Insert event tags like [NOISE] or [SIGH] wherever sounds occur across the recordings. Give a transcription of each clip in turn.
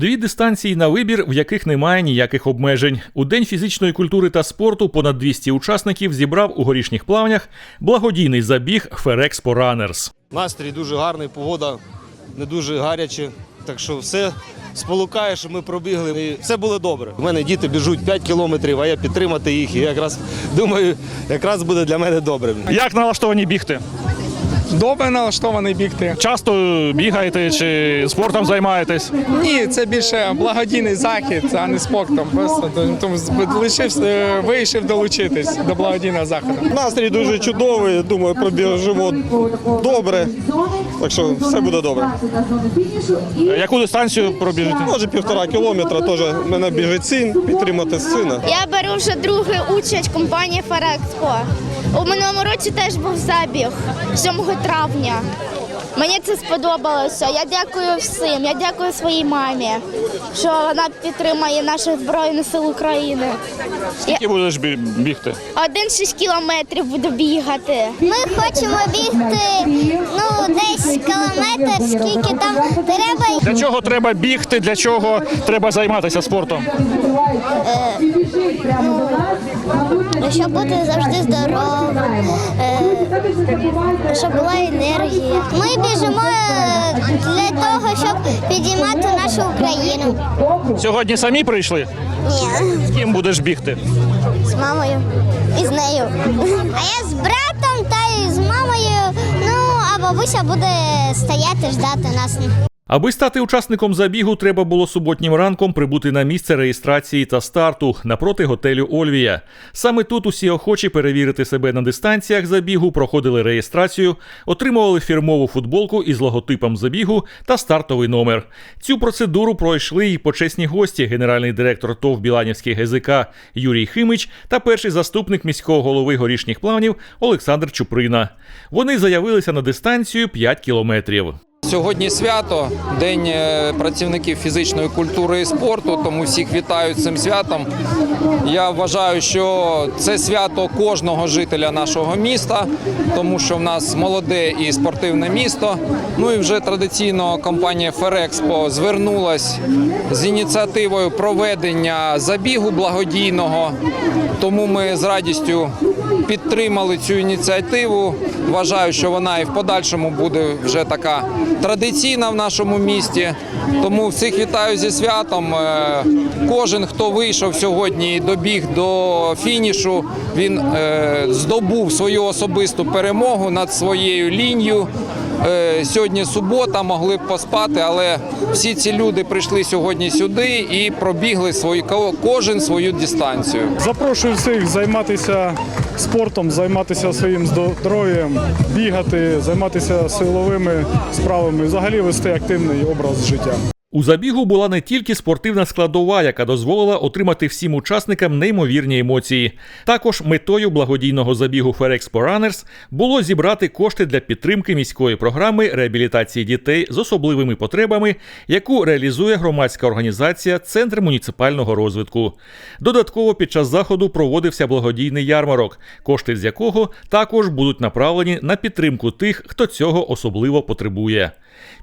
Дві дистанції на вибір, в яких немає ніяких обмежень. У день фізичної культури та спорту понад 200 учасників зібрав у горішніх плавнях благодійний забіг Ферекспо Ранерс. Настрій дуже гарний, погода не дуже гаряче. Так що все сполукає, що ми пробігли і все було добре. У мене діти біжуть 5 кілометрів, а я підтримати їх. І якраз думаю, якраз буде для мене добре. Як налаштовані бігти? Добре налаштований бігти. Часто бігаєте чи спортом займаєтесь? Ні, це більше благодійний захід, а не спортом. Просто тому лишив, е, вирішив долучитись до благодійного заходу. Настрій дуже чудовий. Думаю, пробіжимо добре. Так що все буде добре. Яку дистанцію пробіжите? Може півтора кілометра теж мене біжить син, підтримати сина. Я беру вже другу участь компанії Ферекспо. У минулому році теж був забіг 7 травня. Мені це сподобалося. Я дякую всім. Я дякую своїй мамі, що вона підтримує наші збройні сили України. Скільки будеш бігти? Один-шість кілометрів буду бігати. Ми хочемо бігти ну десь кілометр, скільки там треба. Для чого треба бігти? Для чого треба займатися спортом? Щоб бути завжди здоровим, е, щоб була енергія. Ми біжимо е, для того, щоб підіймати нашу Україну. Сьогодні самі прийшли? Ні, З ким будеш бігти? з мамою і з нею. А я з братом та й з мамою. Бабуся буде стояти, ждати нас. Аби стати учасником забігу, треба було суботнім ранком прибути на місце реєстрації та старту напроти готелю Ольвія. Саме тут усі охочі перевірити себе на дистанціях забігу проходили реєстрацію, отримували фірмову футболку із логотипом забігу та стартовий номер. Цю процедуру пройшли і почесні гості, генеральний директор ТОВ Біланівський ГЗК Юрій Химич та перший заступник міського голови горішніх плавнів Олександр Чуприна. Вони заявилися на дистанцію 5 кілометрів. Сьогодні свято, День е, працівників фізичної культури і спорту, тому всіх вітаю цим святом. Я вважаю, що це свято кожного жителя нашого міста, тому що в нас молоде і спортивне місто. Ну і вже традиційно компанія Ферекспо звернулась з ініціативою проведення забігу благодійного. Тому ми з радістю підтримали цю ініціативу. Вважаю, що вона і в подальшому буде вже така традиційна в нашому місті. Тому всіх вітаю зі святом. Е, Кожен, хто вийшов сьогодні і добіг до фінішу, він е, здобув свою особисту перемогу над своєю лінією. Е, Сьогодні субота, могли б поспати, але всі ці люди прийшли сьогодні сюди і пробігли свої кожен свою дистанцію. Запрошую всіх займатися спортом, займатися своїм здоров'ям, бігати, займатися силовими справами, взагалі вести активний образ життя. У забігу була не тільки спортивна складова, яка дозволила отримати всім учасникам неймовірні емоції. Також метою благодійного забігу Ферекспо Runners було зібрати кошти для підтримки міської програми реабілітації дітей з особливими потребами, яку реалізує громадська організація Центр муніципального розвитку. Додатково під час заходу проводився благодійний ярмарок, кошти з якого також будуть направлені на підтримку тих, хто цього особливо потребує.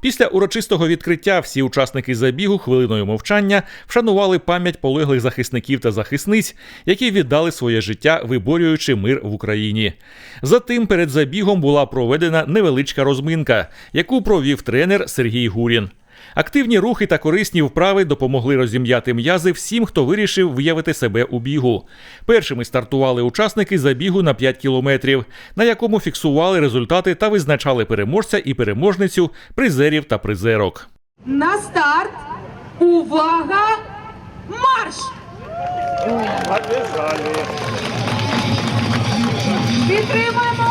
Після урочистого відкриття всі учасники забігу хвилиною мовчання вшанували пам'ять полеглих захисників та захисниць, які віддали своє життя, виборюючи мир в Україні. Затим перед забігом була проведена невеличка розминка, яку провів тренер Сергій Гурін. Активні рухи та корисні вправи допомогли розім'яти м'язи всім, хто вирішив виявити себе у бігу. Першими стартували учасники забігу на 5 кілометрів, на якому фіксували результати та визначали переможця і переможницю, призерів та призерок. На старт. Увага! Марш! Підтримуємо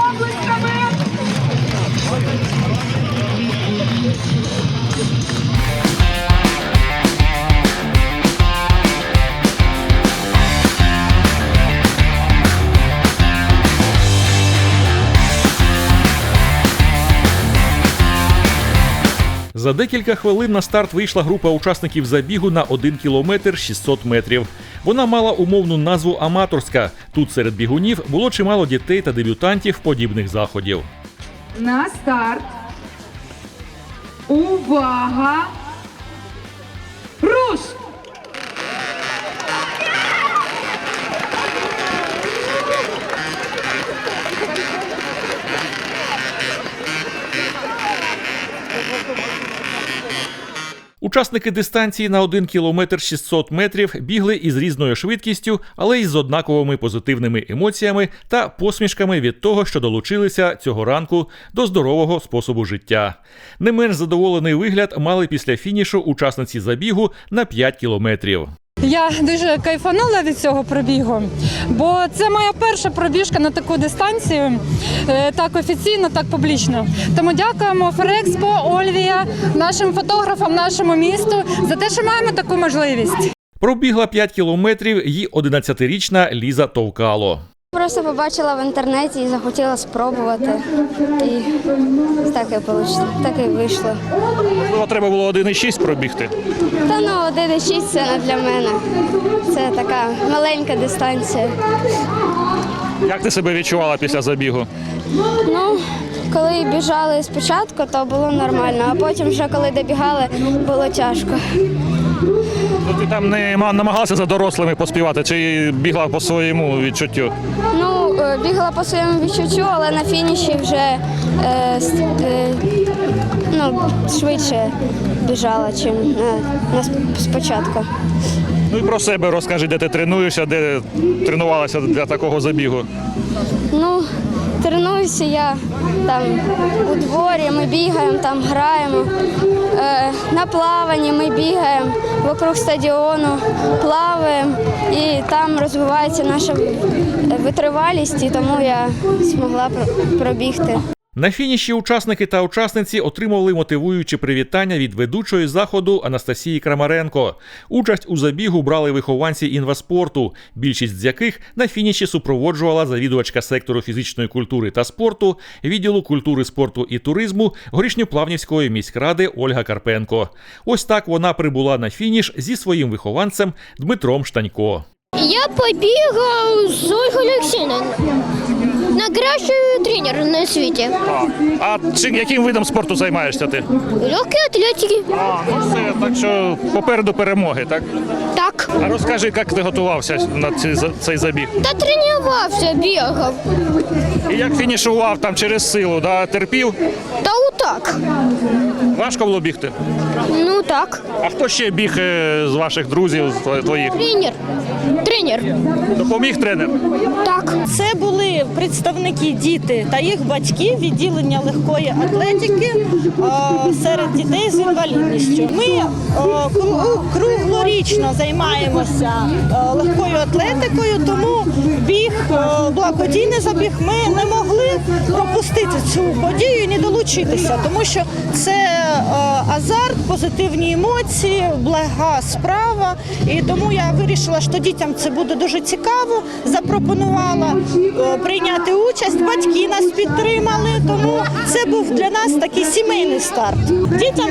За декілька хвилин на старт вийшла група учасників забігу на 1 кілометр 600 метрів. Вона мала умовну назву аматорська. Тут серед бігунів було чимало дітей та дебютантів подібних заходів. На старт. Увага! Учасники дистанції на 1 кілометр 600 метрів бігли із різною швидкістю, але із однаковими позитивними емоціями та посмішками від того, що долучилися цього ранку до здорового способу життя. Не менш задоволений вигляд мали після фінішу учасниці забігу на 5 кілометрів. Я дуже кайфанула від цього пробігу, бо це моя перша пробіжка на таку дистанцію, е, так офіційно, так публічно. Тому дякуємо Ферекспо, Ольвія, нашим фотографам, нашому місту за те, що маємо таку можливість. Пробігла 5 кілометрів її 11-річна Ліза Товкало. Просто побачила в інтернеті і захотіла спробувати. І так і вийшло. Так і вийшло. Можливо, треба було 1,6 пробігти. Та ну, 1,6 це не для мене. Це така маленька дистанція. Як ти себе відчувала після забігу? Ну, коли біжали спочатку, то було нормально, а потім, вже коли добігали, було тяжко. Ну, ти там не намагалася за дорослими поспівати, чи бігла по своєму відчуттю? Ну, е, бігала по своєму відчуттю, але на фініші вже е, е, ну, швидше біжала, ніж на, на спочатку. Ну і про себе розкажи, де ти тренуєшся, де тренувалася для такого забігу. Ну, тренуюся я там у дворі, ми бігаємо, там граємо. Е, на плаванні ми бігаємо вокруг стадіону, плаваємо і там розвивається наша витривалість, і тому я змогла пробігти. На фініші учасники та учасниці отримували мотивуючі привітання від ведучої заходу Анастасії Крамаренко. Участь у забігу брали вихованці інваспорту, більшість з яких на фініші супроводжувала завідувачка сектору фізичної культури та спорту, відділу культури, спорту і туризму Горішньоплавнівської міськради Ольга Карпенко. Ось так вона прибула на фініш зі своїм вихованцем Дмитром Штанько. Я побігав з Ольгою Олексійовною. Найкращий тренер на світі. А чи яким видом спорту займаєшся ти? Легкої атлетики. А, ну все, так що попереду перемоги, так? Так. А розкажи, як ти готувався на цей, цей забіг? Та тренувався, бігав. І як фінішував там через силу, да? терпів? Та отак. Важко було бігти. Ну так. А хто ще біг е, з ваших друзів, з твоїх? Тренер. Тренер. Допоміг тренер? Так. Це були представники діти та їх батьки відділення легкої атлетики серед дітей з інвалідністю. Ми круглорічно займаємося легкою атлетикою, тому біг, благодійний забіг, ми не могли пропустити цю подію і не долучитися, тому що це азарт, позитивні емоції, блага справа. І тому я вирішила, що дітям це буде дуже цікаво. Запропонувала е, прийняти участь. Батьки нас підтримали, тому це був для нас такий сімейний старт. Дітям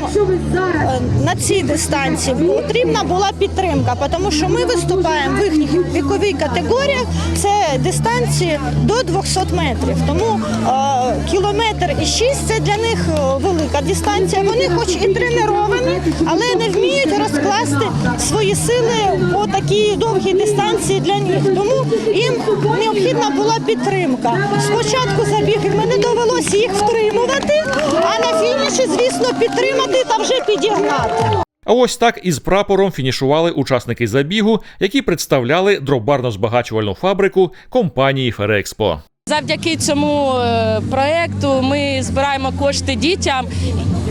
е, на цій дистанції потрібна була підтримка, тому що ми виступаємо в їхніх віковій категоріях. Це дистанції до 200 метрів. Тому е, кілометр і шість це для них велика дистанція. Вони хоч і треновані, але не вміють розкласти свої сили по такій довгій дистанції для них. Тому їм необхідна була підтримка. Спочатку забігів мені довелося їх втримувати, а на фініші, звісно, підтримати та вже підігнати. А ось так із прапором фінішували учасники забігу, які представляли дробарно-збагачувальну фабрику компанії Ферекспо. Завдяки цьому е, проекту ми збираємо кошти дітям.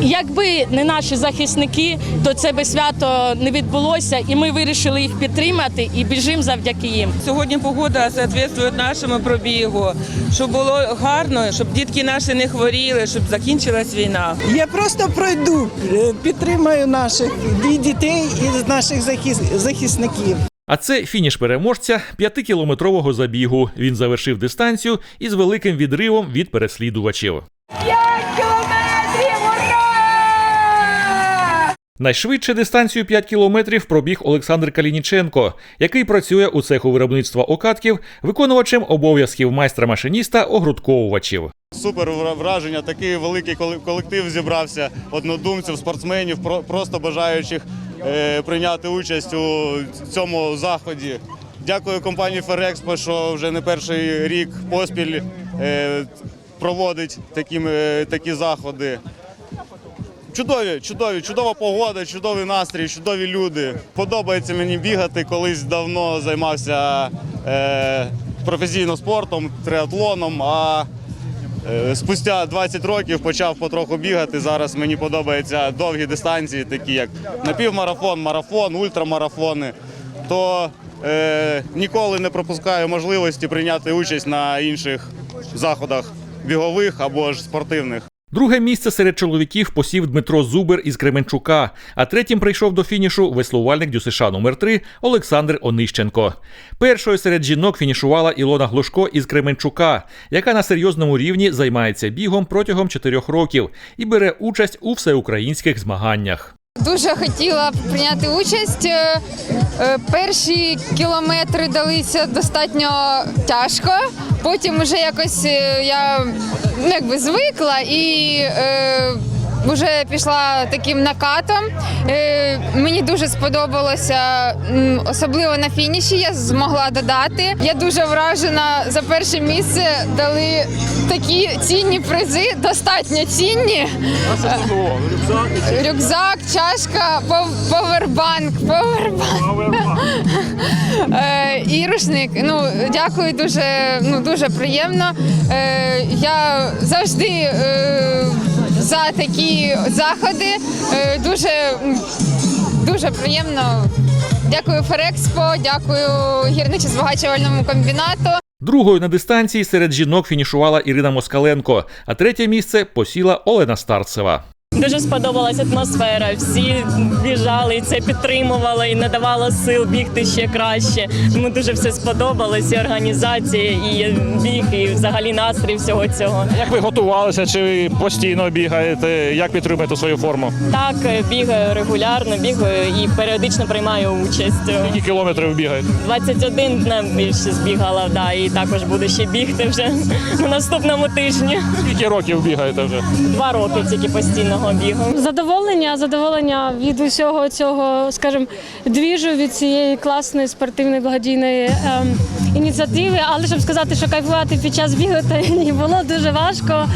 Якби не наші захисники, то це би свято не відбулося, і ми вирішили їх підтримати і біжимо завдяки їм. Сьогодні погода відповідає нашому пробігу, щоб було гарно, щоб дітки наші не хворіли, щоб закінчилась війна. Я просто пройду, е, підтримаю наших дітей і наших захис- захисників. А це фініш переможця п'ятикілометрового забігу. Він завершив дистанцію із великим відривом від переслідувачів. Найшвидше дистанцію 5 кілометрів пробіг Олександр Калініченко, який працює у цеху виробництва окатків, виконувачем обов'язків майстра-машиніста огрудковувачів. Супер враження. Такий великий колектив зібрався однодумців, спортсменів, про- просто бажаючих прийняти участь у цьому заході. Дякую компанії Ферекспо, що вже не перший рік поспіль е, проводить такі, е, такі заходи. Чудові, чудові, чудова погода, чудовий настрій, чудові люди. Подобається мені бігати. Колись давно займався е, професійно спортом, триатлоном. А е, спустя 20 років почав потроху бігати. Зараз мені подобаються довгі дистанції, такі як напівмарафон, марафон, ультрамарафони. То е, ніколи не пропускаю можливості прийняти участь на інших заходах бігових або ж спортивних. Друге місце серед чоловіків посів Дмитро Зубер із Кременчука, а третім прийшов до фінішу веслувальник ДЮСШ номер 3 Олександр Онищенко. Першою серед жінок фінішувала Ілона Глушко із Кременчука, яка на серйозному рівні займається бігом протягом чотирьох років і бере участь у всеукраїнських змаганнях. Дуже хотіла прийняти участь. Е, е, Перші кілометри далися достатньо тяжко. Потім вже якось е, я ну, якби звикла і вже пішла таким накатом. Е, Мені дуже сподобалося, особливо на фініші. Я змогла додати. Я дуже вражена за перше місце. Дали такі цінні призи, достатньо цінні. Рюкзак, чашка, пов- повербанк, повербанк. Е, І рушник. Ну, дякую, дуже, ну, дуже приємно. Е, Я завжди за такі заходи. Е, Дуже, дуже приємно. Дякую Ферекспо, дякую гірничо-збагачувальному комбінату. Другою на дистанції серед жінок фінішувала Ірина Москаленко, а третє місце посіла Олена Старцева. Дуже сподобалась атмосфера. Всі біжали і це підтримували і надавало сил бігти ще краще. Тому дуже все сподобалось. І організація, і біг, і взагалі настрій всього цього. Як ви готувалися? Чи постійно бігаєте? Як підтримуєте свою форму? Так, бігаю регулярно, бігаю і періодично приймаю участь. Скільки кілометрів бігаєте? 21 днів більше збігала, да, і також буду ще бігти вже [LAUGHS] на наступному тижні. Скільки років бігаєте вже? Два роки тільки постійного бігу. Задоволення, задоволення від усього цього, скажімо, двіжу від цієї класної спортивної благодійної ем, ініціативи. Але щоб сказати, що кайфувати під час бігу, то ні, було дуже важко.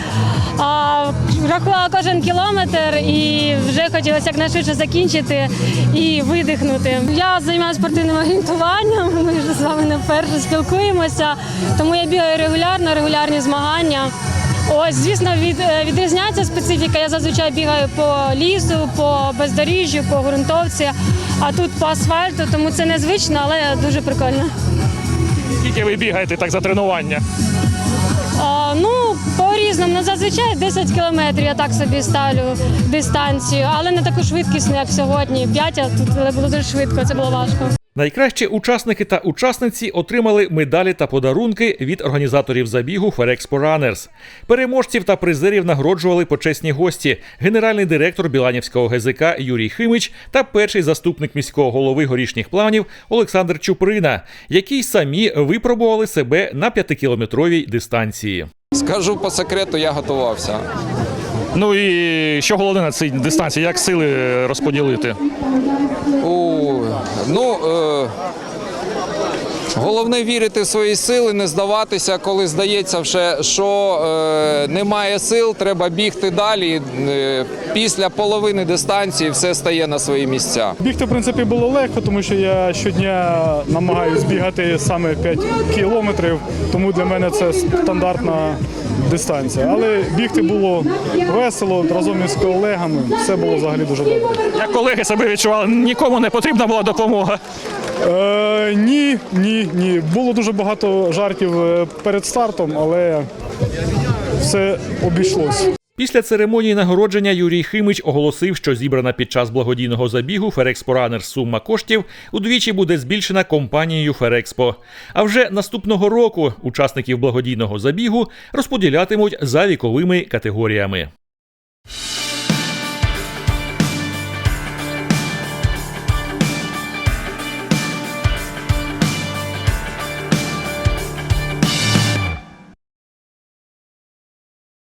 А, рахувала кожен кілометр і вже хотілося якнайшвидше закінчити і видихнути. Я займаюся спортивним орієнтуванням. Ми вже з вами не вперше спілкуємося, тому я бігаю регулярно, регулярні змагання. Ось, звісно, від, е, відрізняється специфіка. Я зазвичай бігаю по лісу, по бездоріжжю, по ґрунтовці, а тут по асфальту, тому це незвично, але дуже прикольно. Скільки ви бігаєте так за тренування? А, ну, по різному, ну, зазвичай 10 кілометрів я так собі ставлю дистанцію, але не таку швидкісну, як сьогодні. 5, а тут було дуже швидко, це було важко. Найкращі учасники та учасниці отримали медалі та подарунки від організаторів забігу Ferexpo Runners. Переможців та призерів нагороджували почесні гості, генеральний директор Біланівського ГЗК Юрій Химич та перший заступник міського голови горішніх планів Олександр Чуприна, які й самі випробували себе на п'ятикілометровій дистанції. Скажу по секрету, я готувався. Ну і що головне на цій дистанції? Як сили розподілити? Ну, е, головне вірити в свої сили, не здаватися, коли здається, вже, що е, немає сил, треба бігти далі. Е, після половини дистанції все стає на свої місця. Бігти, в принципі, було легко, тому що я щодня намагаюся бігати саме 5 кілометрів, тому для мене це стандартна дистанція. Але бігти було весело разом із колегами. Все було взагалі дуже добре. Як колеги себе відчували? Нікому не потрібна була допомога. Е, ні, ні, ні. Було дуже багато жартів е, перед стартом, але все обійшлось. Після церемонії нагородження Юрій Химич оголосив, що зібрана під час благодійного забігу Ферекспо Ранер сума коштів удвічі буде збільшена компанією Ферекспо. А вже наступного року учасників благодійного забігу розподілятимуть за віковими категоріями.